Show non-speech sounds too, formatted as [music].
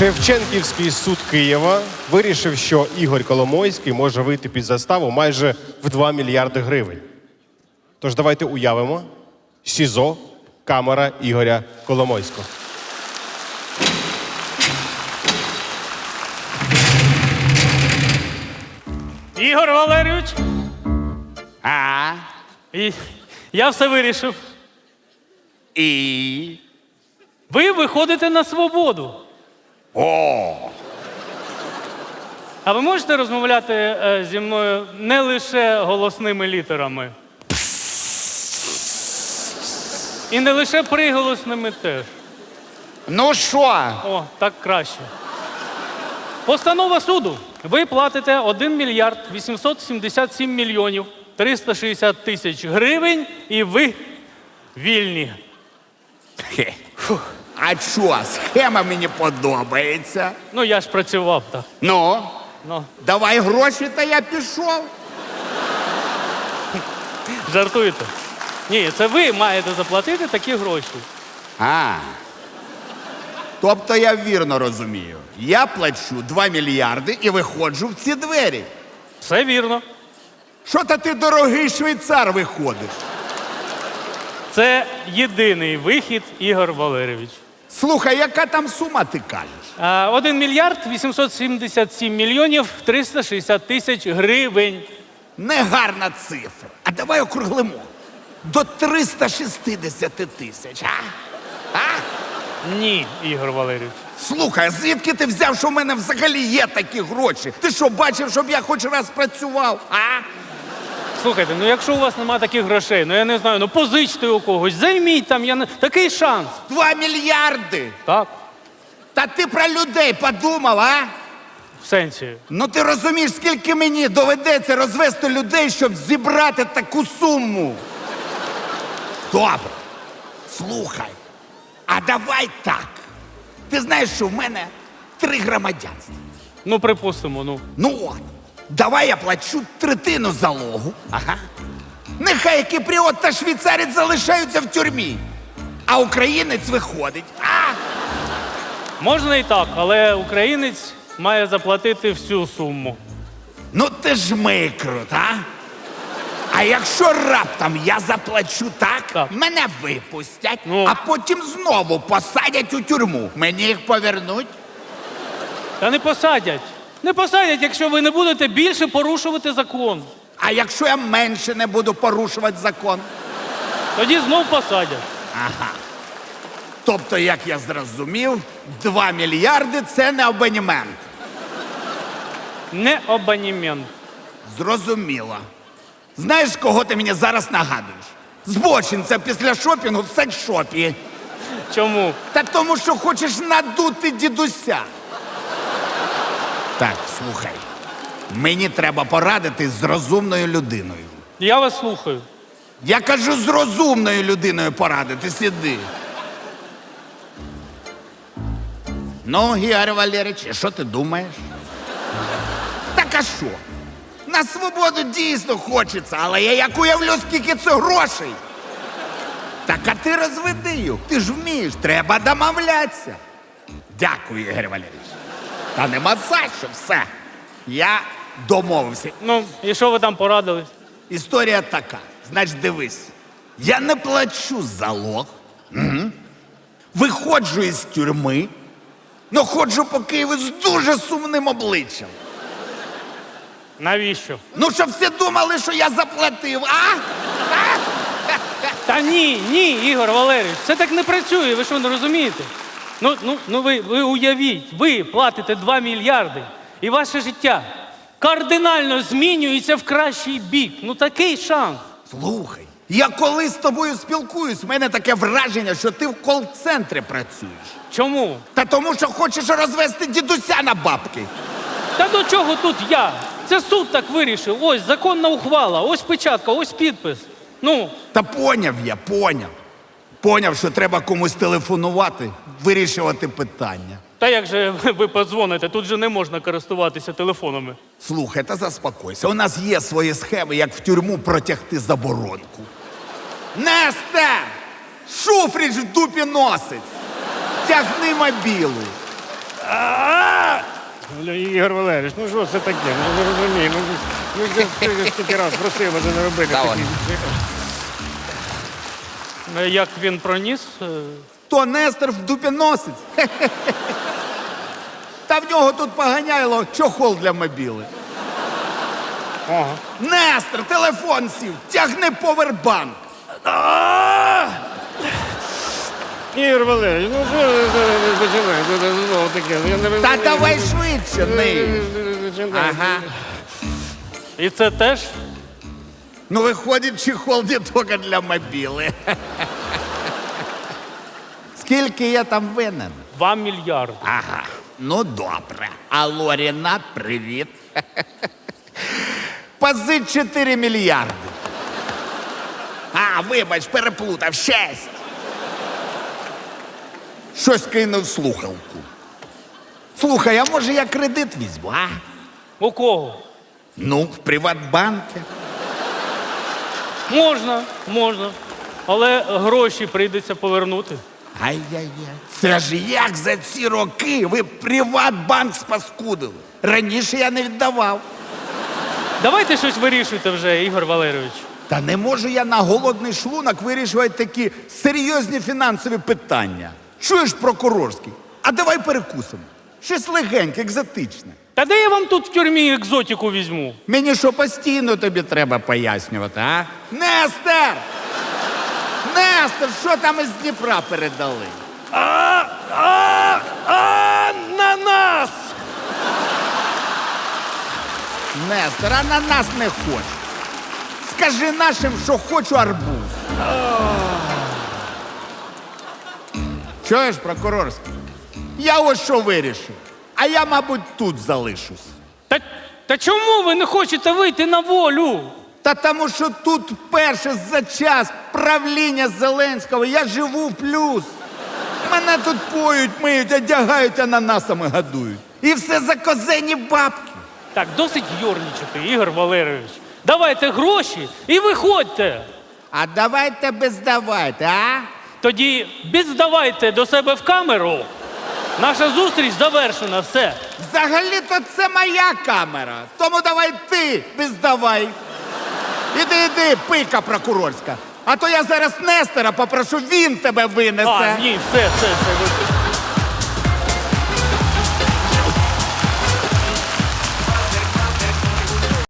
Шевченківський суд Києва вирішив, що Ігор Коломойський може вийти під заставу майже в 2 мільярди гривень. Тож давайте уявимо СІЗО, камера Ігоря Коломойського. Ігор Валерійович, А? і я все вирішив. І. Ви виходите на свободу. О! А ви можете розмовляти е, зі мною не лише голосними літерами? І не лише приголосними теж. Ну що? О, так краще. Постанова суду. Ви платите 1 мільярд 877 мільйонів 360 тисяч гривень, і ви вільні. Хе. А що, схема мені подобається. Ну, я ж працював так. Ну, Ну, давай гроші, та я пішов. жартуєте. Ні, це ви маєте заплатити такі гроші. А. Тобто я вірно розумію. Я плачу 2 мільярди і виходжу в ці двері. Все вірно. Що то ти дорогий швейцар виходиш? Це єдиний вихід, Ігор Валерійович. Слухай, яка там сума ти кажеш? А, 1 мільярд 877 мільйонів 360 тисяч гривень. Негарна цифра. А давай округлимо. До 360 тисяч, а? А? Ні, Ігор Валерійович. Слухай, а звідки ти взяв, що в мене взагалі є такі гроші? Ти що, бачив, щоб я хоч раз працював? А? Слухайте, ну якщо у вас немає таких грошей, ну я не знаю, ну позичте у когось, займіть там, я не... такий шанс. Два мільярди! Так, Та ти про людей подумав, а? в сенсі. Ну ти розумієш, скільки мені доведеться розвести людей, щоб зібрати таку суму. Добре. Слухай. А давай так. Ти знаєш, що в мене три громадянства. Ну, припустимо, ну. Ну от, давай я плачу третину залогу. Ага. Нехай кіпріот та швейцарець залишаються в тюрмі. А українець виходить. А? Можна і так, але українець має заплатити всю суму. Ну ти ж микрут, а? А якщо раптом я заплачу так, Так. мене випустять, Ну. а потім знову посадять у тюрму. Мені їх повернуть? Та не посадять. Не посадять, якщо ви не будете більше порушувати закон. А якщо я менше не буду порушувати закон? Тоді знов посадять. Ага. Тобто, як я зрозумів, 2 мільярди це не абонемент. Не абонемент. Зрозуміло. Знаєш, кого ти мені зараз нагадуєш? Збочинця після шопінгу в секс-шопі. Чому? Та тому, що хочеш надути дідуся. Так, слухай. Мені треба порадитись з розумною людиною. Я вас слухаю. Я кажу, з розумною людиною порадитись, іди. Ну, Гігар Валерич, що ти думаєш? Так а що? На свободу дійсно хочеться, але я як уявлю, скільки це грошей. Так а ти розведи їх. Ти ж вмієш, треба домовлятися. Дякую, Ігор Валерійович. Та нема за що, все. Я домовився. Ну, і що ви там порадили? Історія така. Значить, дивись. Я не плачу залог. Угу. Виходжу із тюрми, но ходжу по Києву з дуже сумним обличчям. Навіщо? Ну, щоб всі думали, що я заплатив, а? а? Та ні, ні, Ігор Валерійович, це так не працює, ви що не розумієте? Ну, ну, ну ви, ви уявіть, ви платите 2 мільярди, і ваше життя кардинально змінюється в кращий бік. Ну такий шанс. Слухай, я коли з тобою спілкуюсь, в мене таке враження, що ти в кол-центрі працюєш. Чому? Та тому, що хочеш розвести дідуся на бабки. Та до чого тут я? Це суд так вирішив. Ось законна ухвала, ось печатка, ось підпис. Ну, Та поняв я, поняв. Поняв, що треба комусь телефонувати, вирішувати питання. та як же [laughs] ви подзвоните? Тут же не можна користуватися телефонами. Слухай, та заспокойся. У нас є свої схеми, як в тюрму протягти заборонку. Нестер! Шуфріч в дупі носить! Тягни мобілу! Ігор Валерійович, ну що це таке? Ну не розумію. Ну, ну я ж- скільки раз просив мене не робити Давай. такі. Е, Як він проніс? е, То Нестор в дупі носить. Та в нього тут поганяйло чохол для мобіли. Ага. Нестор, телефон сів, тягни повербанк. Ігор Валерійович, ну що ви зараз починаєте? Це знову таке. Ну, Я не розумію. Та давай швидше, ни. Ага. І це теж? Ну, виходить, чехол не тільки для мобіли. Скільки я там винен? Два мільярди. Ага. Ну, добре. Алло, Ренат, привіт. [laughs] Позич 4 мільярди. А, вибач, переплутав. Шесть. Щось кинув слухавку. Слухай, а може я кредит візьму, а? У кого? Ну, в Приватбанку. Можна, можна. Але гроші прийдеться повернути. Ай-яй-яй. Це ж як за ці роки ви Приватбанк спаскудили. Раніше я не віддавав. Давайте щось вирішуйте вже, Ігор Валерійович. Та не можу я на голодний шлунок вирішувати такі серйозні фінансові питання. Чуєш, прокурорський? А давай перекусимо. Щось легеньке, екзотичне. Та де я вам тут в тюрмі екзотику візьму? Мені що постійно тобі треба пояснювати, а? Нестер! Нестер, що там із Дніпра передали? Ананас! Нестер, а на нас не хоче. Скажи нашим, що хочу арбуз. Чуєш, прокурорський? Я ось що вирішив. А я, мабуть, тут залишусь. Та, та чому ви не хочете вийти на волю? Та тому, що тут вперше за час правління Зеленського я живу в плюс. Мене тут поють, миють, одягають, ананасами годують. І все за козені бабки. Так, досить йорнічати, Ігор Валерійович. Давайте гроші і виходьте. А давайте без давайте, а? Тоді відздавайте до себе в камеру. Наша зустріч завершена, все. Взагалі-то це моя камера. Тому давай ти бездавай. Іди, іди, пика прокурорська. А то я зараз Нестера попрошу, він тебе винесе. А, ні, все, все, все.